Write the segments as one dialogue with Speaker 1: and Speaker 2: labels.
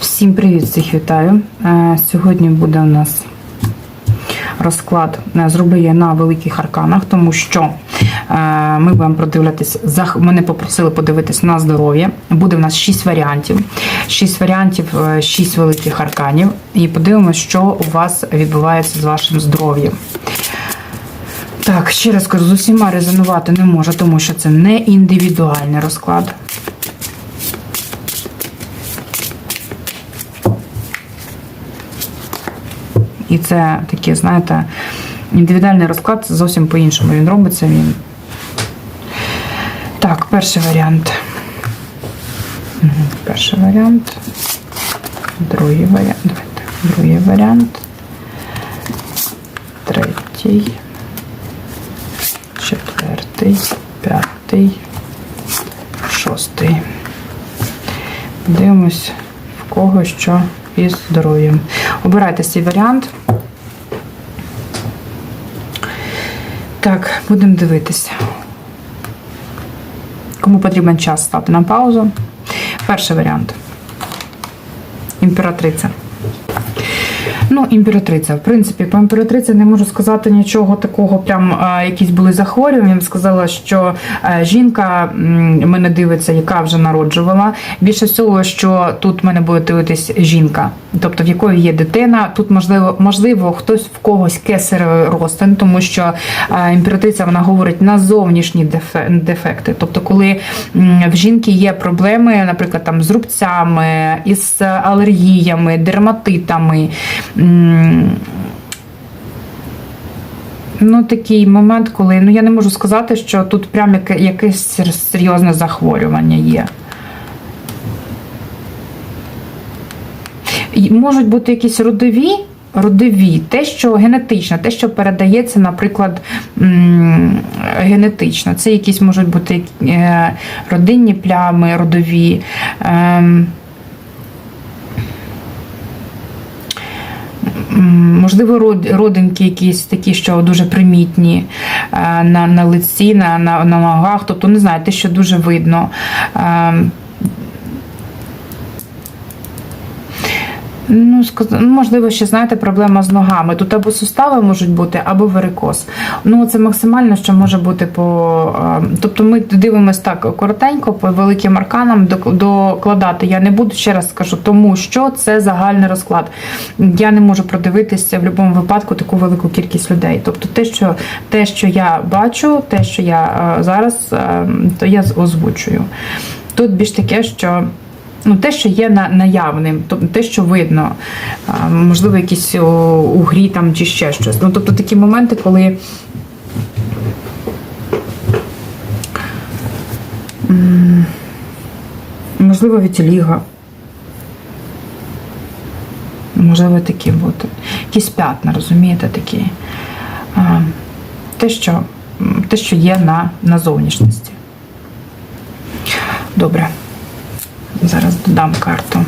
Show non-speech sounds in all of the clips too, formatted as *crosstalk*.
Speaker 1: Всім привіт, всіх вітаю. Е, Сьогодні буде у нас розклад. е, Зроблю я на великих арканах, тому що е, ми будемо продивлятись, мене попросили подивитись на здоров'я. Буде в нас 6 варіантів. 6 варіантів, 6 великих арканів. І подивимося, що у вас відбувається з вашим здоров'ям. Так, ще раз кажу, з усіма резонувати не можу, тому що це не індивідуальний розклад. І це таке, знаєте, індивідуальний розклад зовсім по-іншому. Він робиться він. Так, перший варіант. Перший варіант. Другий варіант. Давайте. Другий варіант. Третій. Четвертий. П'ятий. Шостий. Дивимось, в кого що із здоров'ям. Обирайте свій варіант. Так, будемо дивитися. Кому потрібен час стати на паузу. Перший варіант. Імператриця. Ну, імператриця. В принципі, по імператриці не можу сказати нічого такого, прям а, якісь були захворювання. Я сказала, що е, жінка мене дивиться, яка вже народжувала. Більше всього, що тут мене буде дивитись жінка, тобто в якої є дитина. Тут можливо, можливо, хтось в когось кесаревий розтин, тому що е, імператриця вона говорить на зовнішні дефе- дефекти. Тобто, коли в жінки є проблеми, наприклад, там з рубцями, із алергіями, дерматитами. Ну, такий момент, коли ну я не можу сказати, що тут прям яке, якесь серйозне захворювання є. І можуть бути якісь родові, родові, те, що генетично, те, що передається, наприклад, генетично. Це якісь можуть бути е, родинні плями, родові. ем, Можливо, род- родинки якісь такі, що дуже примітні е, на, на лиці, на, на, на ногах, тобто не знаєте, що дуже видно. Ну, ну, можливо, ще знаєте, проблема з ногами. Тут або сустави можуть бути, або варикоз. Ну, це максимально, що може бути по. Тобто ми дивимося так коротенько, по великим арканам докладати я не буду, ще раз скажу, тому що це загальний розклад. Я не можу продивитися в будь-якому випадку таку велику кількість людей. Тобто, те, що, те, що я бачу, те, що я зараз, то я озвучую. Тут більш таке, що ну, те, що є на, наявним, тобто те, що видно, можливо, якісь у, грі там чи ще щось. Ну, тобто такі моменти, коли. Можливо, вітіліга. Можливо, такі бути. Якісь п'ятна, розумієте, такі. Те, що, те, що є на, на зовнішності. Добре. Зараз додам карту.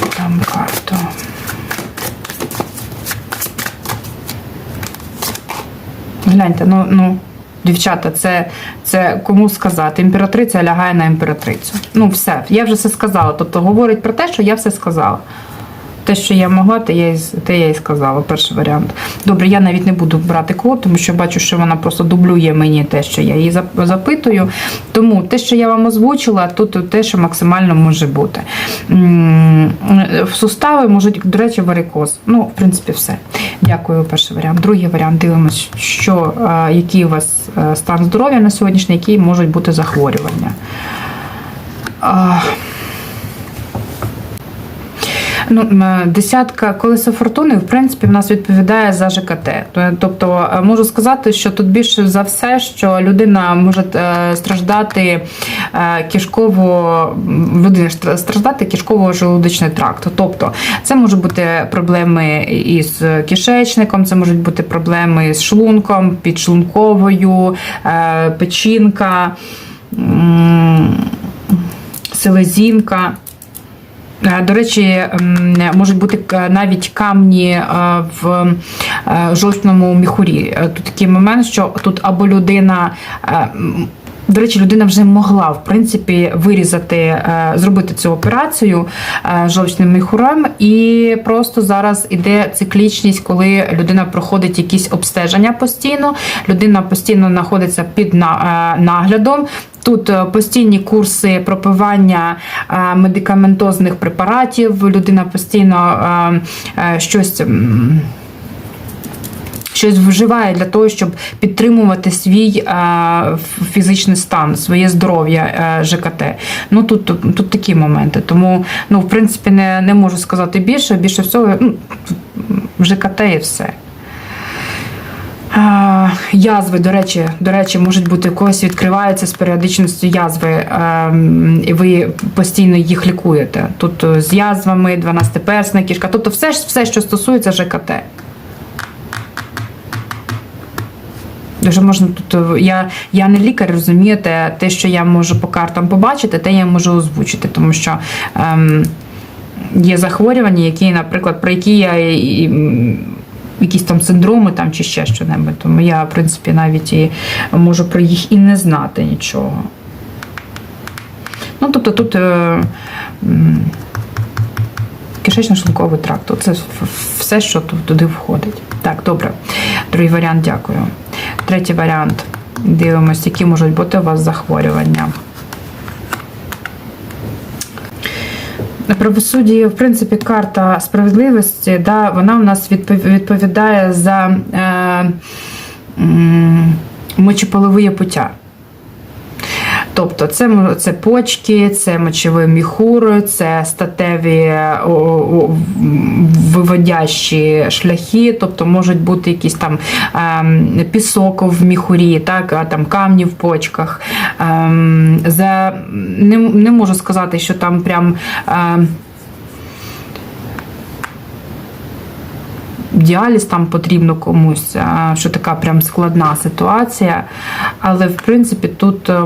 Speaker 1: Додам карту. Гляньте, ну, ну, дівчата, це, це кому сказати? Імператриця лягає на імператрицю. Ну, все, я вже все сказала. Тобто говорить про те, що я все сказала. Те, що я могла, те я, і, те я і сказала, перший варіант. Добре, я навіть не буду брати код, тому що бачу, що вона просто дублює мені те, що я її запитую. Тому те, що я вам озвучила, тут те, що максимально може бути. В сустави можуть, до речі, варикоз. Ну, в принципі, все. Дякую, перший варіант. Другий варіант дивимося, що, який у вас е, стан здоров'я на сьогоднішній, які можуть бути захворювання. Ну, десятка колеса фортуни, в принципі, в нас відповідає за ЖКТ. Тобто, е, можу сказати, що тут більше за все, що людина може е, страждати е, кишково, людина страждати кишково-желудочний тракт. Тобто, це можуть бути проблеми із кишечником, це можуть бути проблеми з шлунком, підшлунковою, печінка. Селезінка. Е, До речі, можуть бути навіть камні е, в е, жовтному міхурі. Тут такий момент, що тут або людина До речі, людина вже могла в принципі вирізати, зробити цю операцію жовчним міхурем, і просто зараз іде циклічність, коли людина проходить якісь обстеження постійно. Людина постійно знаходиться під наглядом. Тут е, постійні курси пропивання е, медикаментозних препаратів. Людина постійно е, щось. щось вживає для того, щоб підтримувати свій е, фізичний стан, своє здоров'я ЖКТ. Ну тут, тут такі моменти. Тому, ну, в принципі, не, не можу сказати більше. Більше всього, ну, ЖКТ і все. А, Язви, до речі, до речі, можуть бути у когось відкриваються з періодичністю язви, ем, і ви постійно їх лікуєте. Тут е, з язвами, 12-персна кішка, тобто все, все, що стосується ЖКТ. Дуже можна тут. е, Я, я не лікар, розумієте, те, що я можу по картам побачити, те я можу озвучити, тому що ем, є захворювання, які, наприклад, про які я якісь там синдроми там, чи ще що-небудь. Тому я, в принципі, навіть і можу про їх і не знати нічого. Ну, тобто тут. Е, Кишечно-шлунковий тракт. Це все, що туди входить. Так, добре. Другий варіант, дякую. Третій варіант. Дивимось, які можуть бути у вас захворювання. Правосуддя, в принципі, карта справедливості, да, вона у нас відпов- відповідає за е, е, мочеполові пуття. Тобто це, це почки, це мочовий міхур, це статеві виводящі шляхи, тобто можуть бути якісь там ем, пісок в міхурі, так, а там камні в почках. Ем, за, не, не можу сказати, що там прям. Ем, діаліз там потрібно комусь, що така прям складна ситуація. Але в принципі тут, е,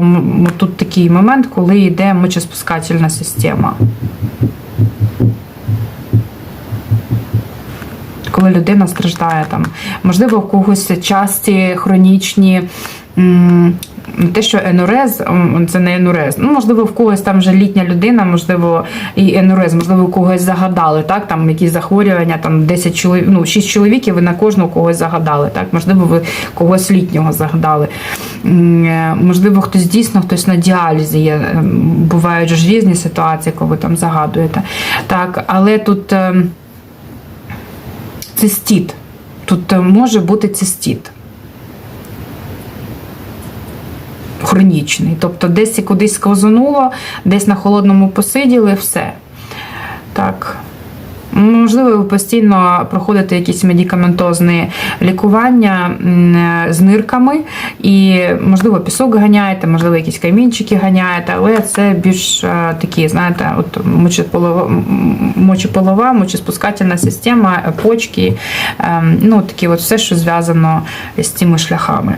Speaker 1: тут такий момент, коли йде мочеспускательна система. Коли людина страждає там, можливо, у когось часті хронічні. Те, що енурез, це не енурез. Ну, можливо, в когось там вже літня людина, можливо, і енурез, можливо, у когось загадали, так, там якісь захворювання, там 10 чоловік, ну, 6 чоловіків, ви на кожного когось загадали, так, можливо, ви когось літнього загадали. Е, Можливо, хтось дійсно, хтось на діалізі є. Бувають ж різні ситуації, коли ви там загадуєте. Так, але тут ем, цистіт. Тут е, може бути цистіт. Хронічний. Тобто десь і кудись сковзануло, десь на холодному посиділи, все. Так. Можливо, ви постійно проходите якісь медикаментозні лікування е, з нирками, і, можливо, пісок ганяєте, можливо, якісь камінчики ганяєте, але це більш е, такі, знаєте, от мочеполова, мочеполова, мочеспускательна система, е, почки, е, ну, такі от все, що зв'язано з цими шляхами.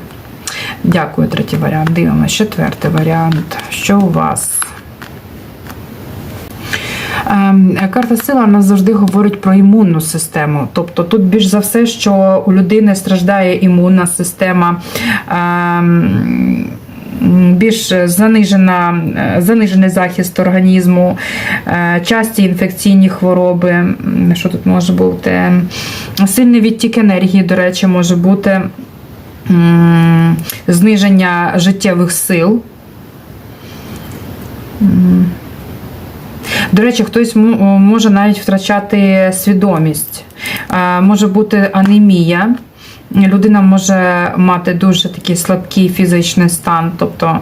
Speaker 1: Дякую, третій варіант. Дивимося. Четвертий варіант. Що у вас? Ем, Карта сила нас завжди говорить про імунну систему. Тобто тут більш за все, що у людини страждає імунна система. ем, Більш занижена, е, занижений захист організму, е, часті інфекційні хвороби. Що тут може бути? Сильний відтік енергії, до речі, може бути зниження життєвих сил. До речі, хтось може навіть втрачати свідомість. Може бути анемія. Людина може мати дуже такий слабкий фізичний стан. Тобто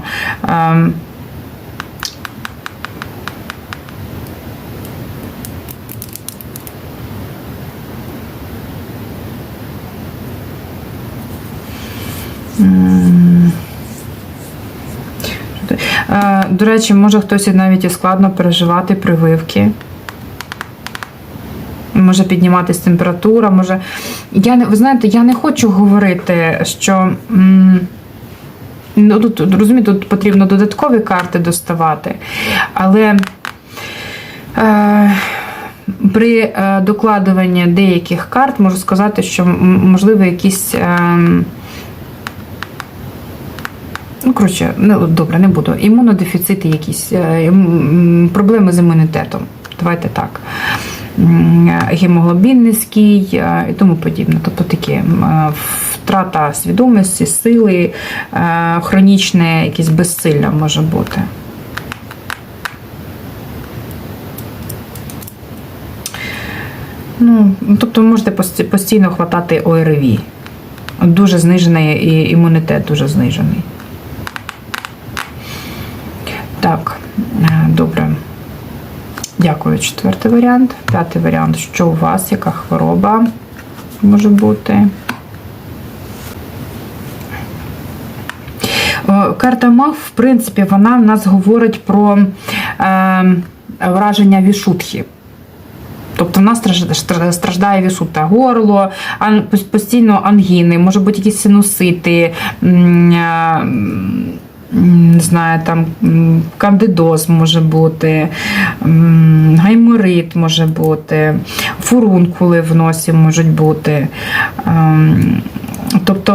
Speaker 1: До речі, може хтось навіть і складно переживати прививки. Може підніматись температура, може. Я не, ви знаєте, я не хочу говорити, що. Ну, тут, розумієте, тут потрібно додаткові карти доставати. Але е, при е, докладуванні деяких карт можу сказати, що можливо якісь. Е, Ну, коротше, ну, добре, не буду. Імунодефіцити якісь, е, проблеми з імунітетом. Давайте так. Гемоглобін низький е, і тому подібне. Тобто такі е, втрата свідомості, сили, е, хронічне якесь безсилля може бути. Ну, тобто ви можете постійно хватати ОРВІ. Дуже знижений імунітет дуже знижений. Так, е, добре. Дякую. Четвертий варіант. П'ятий варіант. Що у вас? Яка хвороба може бути? Карта Маг, в принципі, вона в нас говорить про е, враження вішутхи. Тобто в нас страждає вішута горло, постійно ангіни, може бути якісь синусити, е, не знаю, там кандидоз може бути, гайморит може бути, фурункули в носі можуть бути. Ем, Тобто.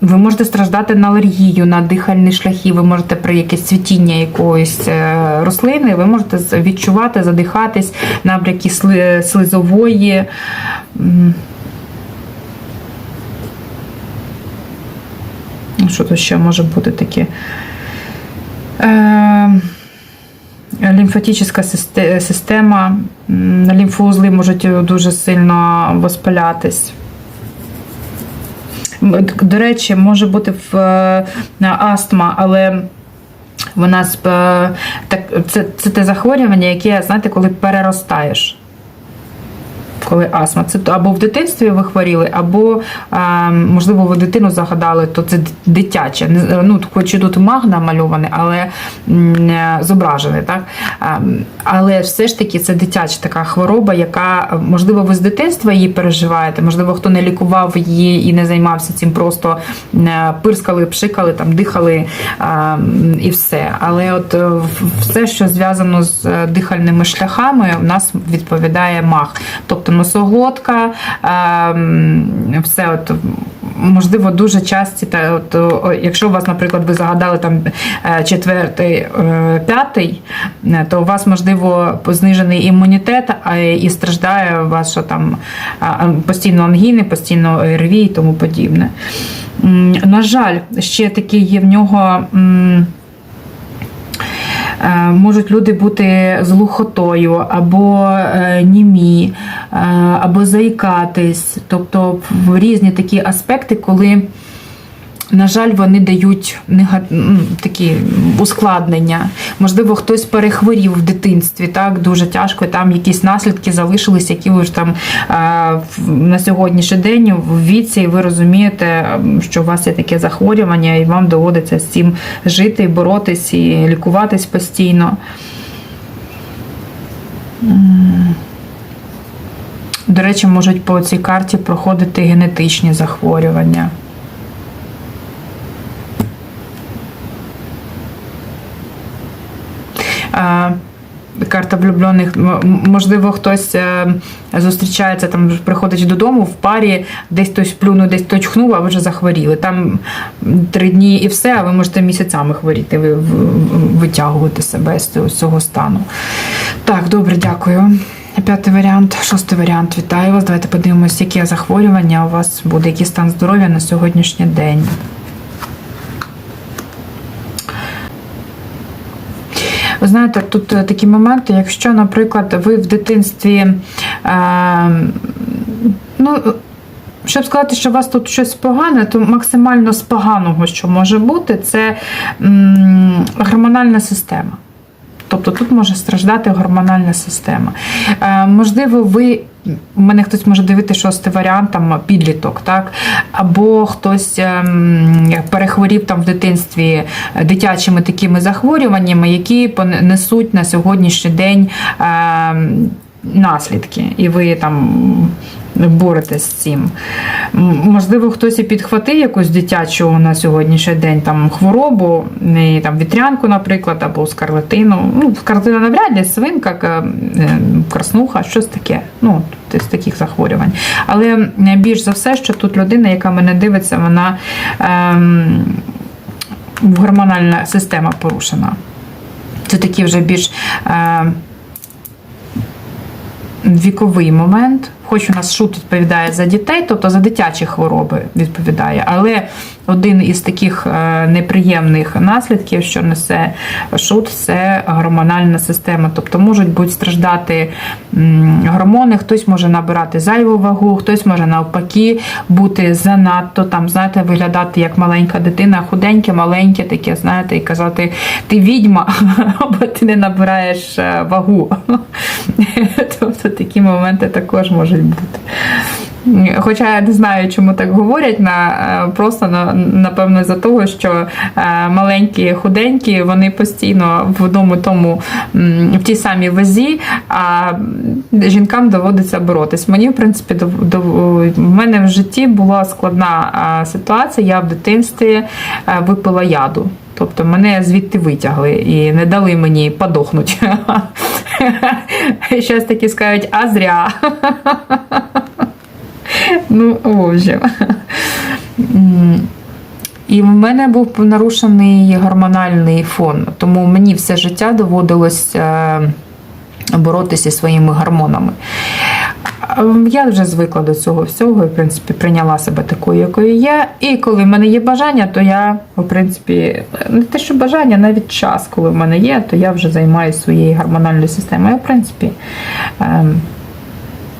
Speaker 1: ви можете страждати на алергію, на дихальні шляхи, ви можете при якесь цвітіння якоїсь е, рослини, ви можете відчувати, задихатись, набряки сли- слизової. М. Ну, Що тут ще може бути таке? Е, Лімфатична система, лімфоузли можуть дуже сильно воспалятись. До речі, може бути в е, астма, але вона це, це те захворювання, яке, знаєте, коли переростаєш. Коли астма. Це або в дитинстві ви хворіли, або, можливо, ви дитину загадали, то це дитяче. Ну, хоч і тут маг намальований, але е, зображений. Так? Але все ж таки це дитяча така хвороба, яка, можливо, ви з дитинства її переживаєте, можливо, хто не лікував її і не займався цим, просто е, пирскали, пшикали, там, дихали і все. Але от е, все, що зв'язано з дихальними шляхами, у нас відповідає маг. Тобто носоглотка, все от. Можливо, дуже часті, та от, якщо у вас, наприклад, ви загадали там е, четвертий, е, п'ятий, е, то у вас можливо знижений імунітет, а і страждає що там постійно ангіни, постійно ОРВІ і тому подібне. На жаль, ще такий є в нього. Е, Можуть люди бути з глухотою, або е, німі, е, або заїкатись, тобто в різні такі аспекти, коли, на жаль, вони дають нега- такі ускладнення. Можливо, хтось перехворів в дитинстві, так дуже тяжко, там якісь наслідки залишились, які ви ж там на сьогоднішній день в віці, і ви розумієте, що у вас є таке захворювання, і вам доводиться з цим жити, боротись і лікуватись постійно. До речі, можуть по цій карті проходити генетичні захворювання. Карта влюблених, можливо, хтось е, зустрічається, там приходить додому в парі, десь хтось плюнув, десь хтось чхнув, а ви вже захворіли. Там три дні і все, а ви можете місяцями хворіти, ви витягувати себе з цього- стану. Так, добре, дякую. П'ятий варіант, шостий варіант. Вітаю вас. Давайте подивимось, яке захворювання у вас буде, який стан здоров'я на сьогоднішній день. Ви знаєте, тут е, такі моменти, якщо, наприклад, ви в дитинстві, е, ну, щоб сказати, що у вас тут щось погане, то максимально з поганого, що може бути, це гормональна система. Тобто тут може страждати гормональна система. Е, можливо, ви. У мене хтось може дивити шостий варіант, там підліток, так? Або хтось ем, перехворів там в дитинстві дитячими такими захворюваннями, які пон- несуть на сьогоднішній день ем, наслідки, і ви там боретесь з цим. Можливо, хтось і підхватив якусь дитячу на сьогоднішній день там хворобу, не, там вітрянку, наприклад, або скарлатину. Ну, скарлатина навряд ли, свинка, е, краснуха, щось таке. Ну, з таких захворювань. Але е, більш за все, що тут людина, яка мене дивиться, вона. Ем, гормональна система порушена. Це такий вже більш е, віковий момент. Хоч у нас шут відповідає за дітей, тобто за дитячі хвороби відповідає. Але один із таких е, неприємних наслідків, що несе шут, це гормональна система. Тобто можуть бути страждати гормони, хтось може набирати зайву вагу, хтось може навпаки бути занадто там, знаєте, виглядати як маленька дитина, худеньке, маленьке, таке, знаєте, і казати, ти відьма, *laughs* або ти не набираєш е, вагу. *laughs* Тобто такі моменти також можуть бути. Хоча я не знаю, чому так говорять, на, е, просто на, напевно за того, що е, маленькі, худенькі, вони постійно в одному тому в тій самій вазі, а жінкам доводиться боротись. Мені, в принципі, до, до, в мене в житті була складна е, ситуація. Я в дитинстві випила яду. Тобто мене звідти витягли і не дали мені подохнути. *laughs* Щось такі скажуть, а зря. *laughs* Ну, общем. І в мене був нарушений гормональний фон, тому мені все життя доводилось е, боротися зі своїми гормонами. Я вже звикла до цього всього, і, в принципі, прийняла себе такою, якою є. І коли в мене є бажання, то я, в принципі, не те, що бажання, навіть час, коли в мене є, то я вже займаюся своєю гормональною системою. Я, в принципі, ем,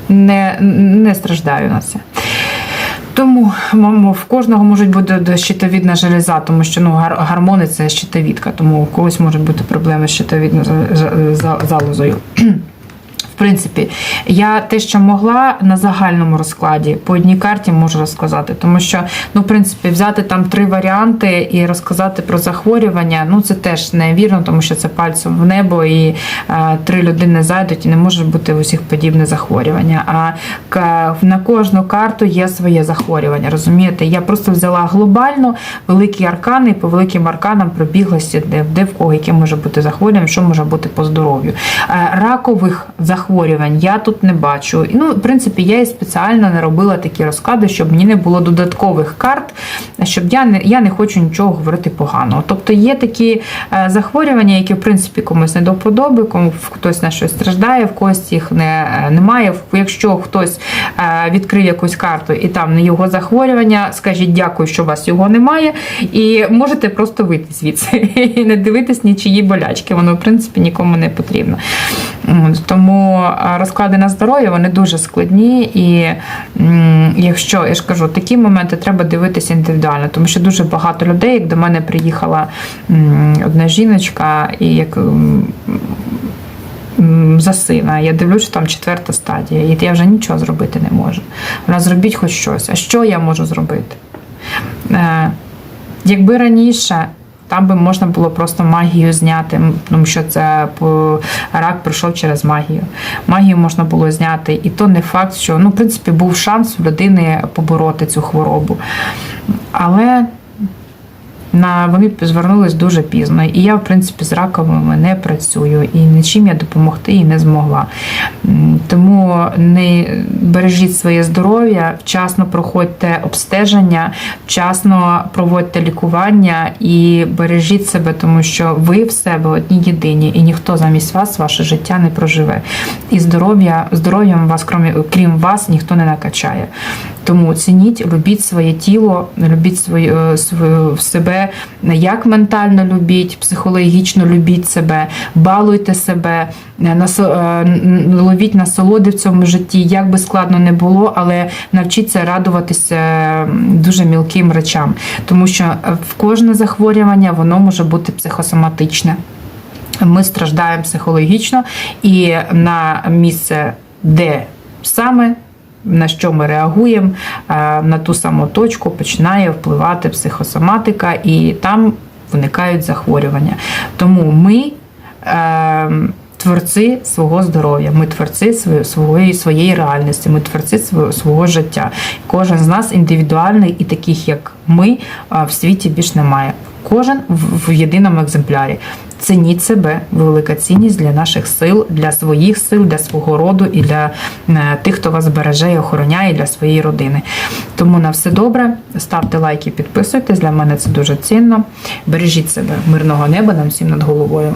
Speaker 1: не, не страждаю на це. Тому мамо, в кожного можуть бути щитовідна железа, тому що ну, гормони це щитовідка, тому у когось можуть бути проблеми з щитовідною за- за- за- залозою. В принципі, я те, що могла на загальному розкладі по одній карті можу розказати, тому що, ну, в принципі, взяти там три варіанти і розказати про захворювання, ну це теж невірно, тому що це пальцем в небо, і е, три людини зайдуть, і не може бути усіх подібне захворювання. А на кожну карту є своє захворювання. Розумієте? Я просто взяла глобально великі аркани, і по великим арканам пробіглася, де, де в кого яке може бути захворювання, що може бути по здоров'ю. Е, Ракових захворювань я тут не бачу. Ну, в принципі, я і спеціально не робила такі розклади, щоб мені не було додаткових карт, щоб я не я не хочу нічого говорити поганого. Тобто є такі е, захворювання, які в принципі комусь не до вподоби, кому хтось на щось страждає, в когось їх не, е, немає. Якщо хтось е, відкрив якусь карту і там не його захворювання, скажіть дякую, що у вас його немає, і можете просто вийти звідси *laughs* і не дивитись нічиї болячки. Воно в принципі нікому не потрібно. От, Розклади на здоров'я вони дуже складні, і якщо я ж кажу, такі моменти треба дивитися індивідуально, тому що дуже багато людей, як до мене приїхала одна жіночка, і як за сина. Я дивлюся, там четверта стадія, і я вже нічого зробити не можу. Вона зробіть хоч щось. А що я можу зробити? Е, якби раніше. Там би можна було просто магію зняти, тому що це рак пройшов через магію. Магію можна було зняти, і то не факт, що ну, в принципі був шанс у людини побороти цю хворобу. Але на вони звернулись дуже пізно. І я, в принципі, з раковими не працюю і нічим я допомогти їй не змогла. Тому не бережіть своє здоров'я, вчасно проходьте обстеження, вчасно проводьте лікування і бережіть себе, тому що ви в себе одні єдині, і ніхто замість вас ваше життя не проживе. І здоров'я здоров'ям вас, крім, крім вас, ніхто не накачає. Тому цініть, любіть своє тіло, любіть свою, е, свою себе, як ментально любіть, психологічно любіть себе, балуйте себе, е, е, ловіть насолоди в цьому житті, як би складно не було, але навчіться радуватися дуже мілким речам, тому що е, в кожне захворювання воно може бути психосоматичне. Ми страждаємо психологічно, і на місце, де саме на що ми реагуємо, е, на ту саму точку починає впливати психосоматика, і там виникають захворювання. Тому ми. е, Творці свого здоров'я, ми творці своєї, своєї, реальності, ми творці свого, життя. Кожен з нас індивідуальний і таких, як ми, е, в світі більш немає. Кожен в єдиному екземплярі. Цініть себе, велика цінність для наших сил, для своїх сил, для свого роду і для е, тих, хто вас береже і охороняє і для своєї родини. Тому на все добре. Ставте лайки, підписуйтесь. Для мене це дуже цінно. Бережіть себе, мирного неба нам всім над головою.